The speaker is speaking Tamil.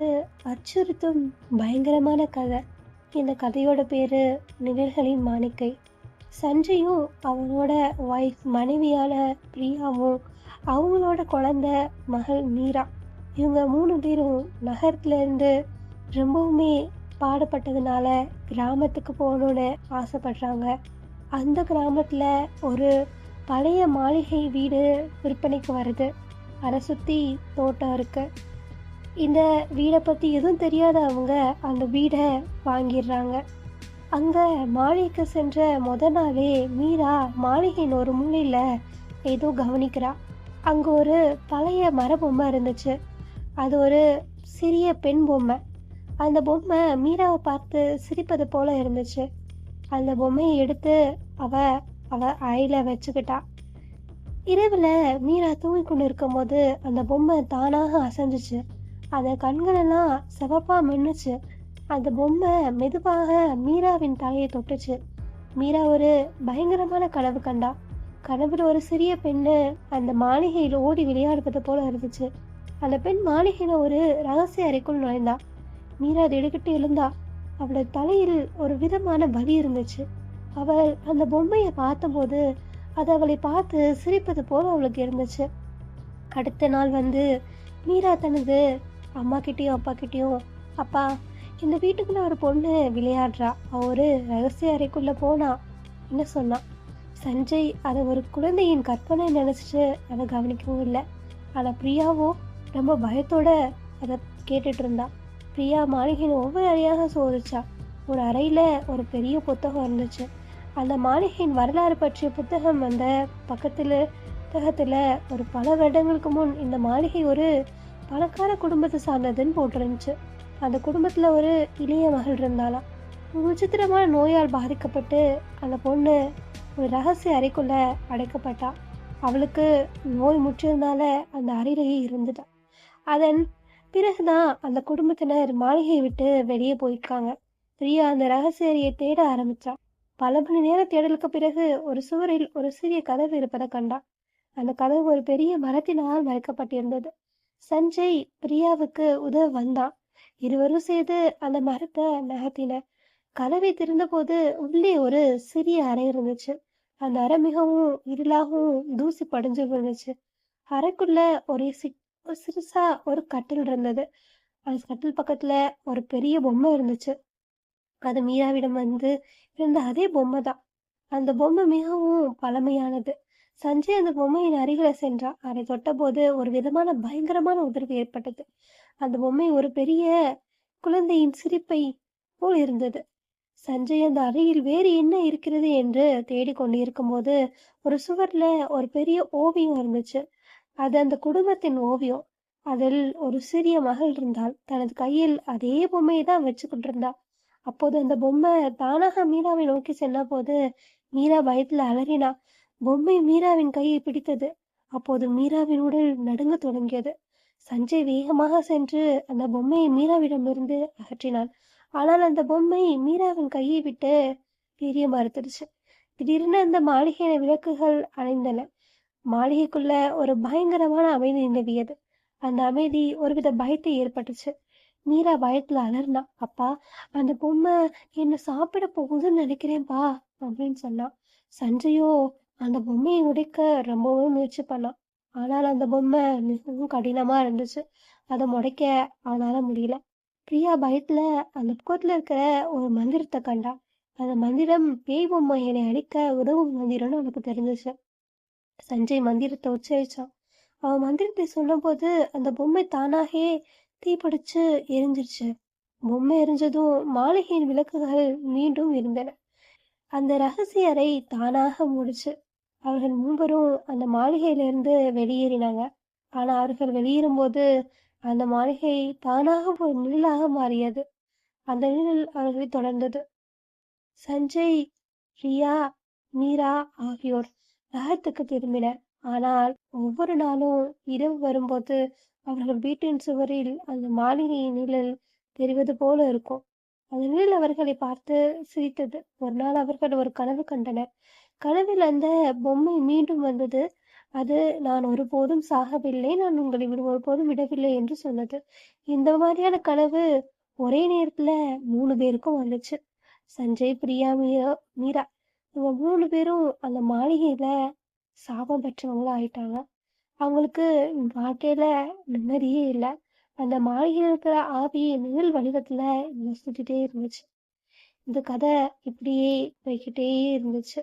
அச்சுறுத்தும் பயங்கரமான கதை. இந்த கதையோட பேரு நிழல்களின் மாணிக்கை. சஞ்சயும் அவனோட ஒய்ஃப் மனைவியான பிரியாவும் அவங்களோட குழந்தை மகள் மீரா. இவங்க மூணு பேரும் நகரத்துல இருந்து ரொம்பவுமே பாடப்பட்டதுனால கிராமத்துக்கு போகணுன்னு ஆசைப்படுறாங்க. அந்த கிராமத்துல ஒரு பழைய மாளிகை வீடு விற்பனைக்கு வருது. அதை சுற்றி தோட்டம் இருக்குது இந்த வீடை பற்றி எதுவும் தெரியாத அவங்க அந்த வீடை வாங்கிடுறாங்க. அங்கே மாளிகைக்கு சென்ற முத நாளே மீரா மாளிகையின் ஒரு மூலையில் ஏதோ கவனிக்கிறா. அங்கே ஒரு பழைய மர பொம்மை இருந்துச்சு. அது ஒரு சிறிய பெண் பொம்மை. அந்த பொம்மை மீராவை பார்த்து சிரிப்பது போல இருந்துச்சு. அந்த பொம்மையை எடுத்து அவ அவ அயில வச்சுக்கிட்டா. இரவில் மீரா தூங்கி கொண்டு இருக்கும்போது அந்த பொம்மை தானாக அசைஞ்சிச்சு. அதை கண்களெல்லாம் சிவப்பாக மின்னுச்சு. அந்த பொம்மை மெதுவாக மீராவின் தலையை தொட்டுச்சு. மீரா ஒரு பயங்கரமான கனவு கண்டா. கனவுல ஒரு சிறிய பெண்ணு அந்த மாளிகையில் ஓடி விளையாடுவது போல இருந்துச்சு. அந்த பெண் மாளிகையில ஒரு ரகசிய அறைக்குள் நுழைந்தா. மீரா திடுக்கிட்டு எழுந்தா. அவளோட தலையில் ஒரு விதமான வலி இருந்துச்சு. அவள் அந்த பொம்மையை பார்த்தபோது அது அவளை பார்த்து சிரிப்பது போல அவளுக்கு இருந்துச்சு. அடுத்த நாள் வந்து மீரா தனது அம்மாக்கிட்டேயும் அப்பாக்கிட்டேயும் அப்பா இந்த வீட்டுக்குள்ளே ஒரு பொண்ணு விளையாடுறா. அவள் ஒரு ரகசிய அறைக்குள்ளே போனா என்ன சொன்னான் சஞ்சய் அதை ஒரு குழந்தையின் கற்பனை நினச்சிட்டு அதை கவனிக்கவும் இல்லை. ஆனால் பிரியாவோ ரொம்ப பயத்தோட அதை கேட்டுட்டு இருந்தா. பிரியா மாளிகையின் ஒவ்வொரு அறையாக சோதிச்சா. ஒரு அறையில் ஒரு பெரிய புத்தகம் இருந்துச்சு. அந்த மாளிகையின் வரலாறு பற்றிய புத்தகம் அந்த பக்கத்தில் புத்தகத்தில் ஒரு பல வருடங்களுக்கு முன் இந்த மாளிகை ஒரு பணக்கார குடும்பத்தை சார்ந்ததுன்னு போட்டிருந்துச்சு. அந்த குடும்பத்தில் ஒரு இளைய மகள் இருந்தாளாம் ஒரு விசித்திரமான நோயால் பாதிக்கப்பட்டு அந்த பொண்ணு ஒரு ரகசிய அறைக்குள்ளே அடைக்கப்பட்டா. அவளுக்கு நோய் முற்றியதுனால அந்த அறையிலேயே இருந்துட்டா. அதன் பிறகுதான் அந்த குடும்பத்தினர் மாளிகையை விட்டு வெளியே போயிருக்காங்க. பிரியா அந்த ரகசிய அறையை தேட ஆரம்பிச்சா. பல மணி நேர தேடலுக்கு பிறகு ஒரு சுவரில் ஒரு சிறிய கதவு இருப்பதை கண்டா. அந்த கதவு ஒரு பெரிய மரத்தினால் மறைக்கப்பட்டிருந்தது. சஞ்சய் பிரியாவுக்கு உதவ வந்தான். இருவரும் சேர்ந்து அந்த மரத்தை நகர்த்தின. கதவை திறந்தபோது உள்ளே ஒரு சிறிய அறை இருந்துச்சு. அந்த அறை மிகவும் இருளாகவும் தூசி படிஞ்சு இருந்துச்சு. அறைக்குள்ள ஒரு சி ஒரு சிறுசா ஒரு கட்டில் இருந்தது. அந்த கட்டில் பக்கத்துல ஒரு பெரிய பொம்மை இருந்துச்சு. அது மீராவிடம் வந்து இருந்த அதே பொம்மை தான் அந்த பொம்மை மிகவும் பழமையானது. சஞ்சய் அந்த பொம்மையின் அருகில சென்றான். அதை தொட்டபோது ஒரு விதமான பயங்கரமான உதிர்வு ஏற்பட்டது. அந்த பொம்மை ஒரு பெரிய குழந்தையின் சிரிப்பை போல் இருந்தது. சஞ்சய் அந்த அறையில் வேறு என்ன இருக்கிறது என்று தேடிக்கொண்டு இருக்கும்போது ஒரு சுவர்ல ஒரு பெரிய ஓவியம் இருந்துச்சு. அது அந்த குடும்பத்தின் ஓவியம். அதில் ஒரு சிறிய மகள் இருந்தாள். தனது கையில் அதே பொம்மையை தான் வச்சுக்கிட்டு இருந்தா அப்போது அந்த பொம்மை தானாக மீராவை நோக்கி சென்ற போது மீரா பயத்துல அலறினா. பொம்மை மீராவின் கையை பிடித்தது. அப்போது மீராவின் உடல் நடுங்க தொடங்கியது. சஞ்சய் வேகமாக சென்று அந்த பொம்மையை மீராவிடமிருந்து அகற்றினான். ஆனால் அந்த பொம்மை மீராவின் கையை விட்டு பிரிய மறுத்துடுச்சு. திடீர்னு அந்த மாளிகையின் விளக்குகள் அணைந்தன. மாளிகைக்குள்ள ஒரு பயங்கரமான அமைதி நிலவியது. அந்த அமைதி ஒருவித பயத்தை ஏற்பட்டுச்சு. மீரா பயத்துல அலர்னா அப்பா அந்த பொம்மை என்ன சாப்பிட போகுதுன்னு நினைக்கிறேன்பா அப்படின்னு சொன்னான். சஞ்சயோ அந்த பொம்மையை உடைக்க ரொம்பவே முயற்சி பண்ணான் ஆனால் அந்த பொம்மை மிகவும் கடினமா இருந்துச்சு. அதை முடைக்க அவனால முடியல. பிரியா பயத்துல அந்த பக்கத்துல இருக்கிற ஒரு மந்திரத்தை கண்டா. அந்த மந்திரம் பேய் பொம்மை என்னை அடிக்க உதவும் மந்திரம்னு அவனுக்கு தெரிஞ்சிச்சு. சஞ்சய் மந்திரத்தை உச்சரிச்சான். அவன் மந்திரத்தை சொல்லும்போது அந்த பொம்மை தானாகவே தீப்பிடிச்சு எரிஞ்சிருச்சு. பொம்மை எரிஞ்சதும் மாளிகையின் விளக்குகள் மீண்டும் இருந்தன. அந்த ரகசிய அறை தானாக முடிச்சு. அவர்கள் மூவரும் அந்த மாளிகையிலிருந்து வெளியேறினாங்க. ஆனா அவர்கள் வெளியேறும்போது அந்த மாளிகை தானாக ஒரு நிழலாக மாறியது. அந்த நிழல் அவர்களை தொடர்ந்தது. சஞ்சய் ரியா மீரா ஆகியோர் நகரத்துக்கு திரும்பினர். ஆனால் ஒவ்வொரு நாளும் இரவு வரும்போது அவர்கள் வீட்டின் சுவரில் அந்த மாளிகையின் நிழல் தெரிவது போல இருக்கும். அந்த நிழல் அவர்களை பார்த்து சிரித்தது. ஒரு நாள் அவர்கள் ஒரு கனவு கண்டனர். கனவில் அந்த பொம்மை மீண்டும் வந்தது. அது நான் ஒருபோதும் சாகவில்லை. நான் உங்களை விட ஒருபோதும் விடவில்லை என்று சொன்னது. இந்த மாதிரியான கனவு ஒரே நேரத்துல மூணு பேருக்கும் வந்துச்சு. சஞ்சய் பிரியா மீரா மீரா. இவங்க மூணு பேரும் அந்த மாளிகையில சாபம் பெற்றவங்களா ஆயிட்டாங்க. அவங்களுக்கு வாழ்க்கையில நிம்மதியே இல்லை. அந்த மாளிகையில் இருக்கிற ஆவி நிழல் வடிவத்துல இவங்க சுத்திட்டே இருந்துச்சு. இந்த கதை இப்படியே போய்கிட்டே இருந்துச்சு.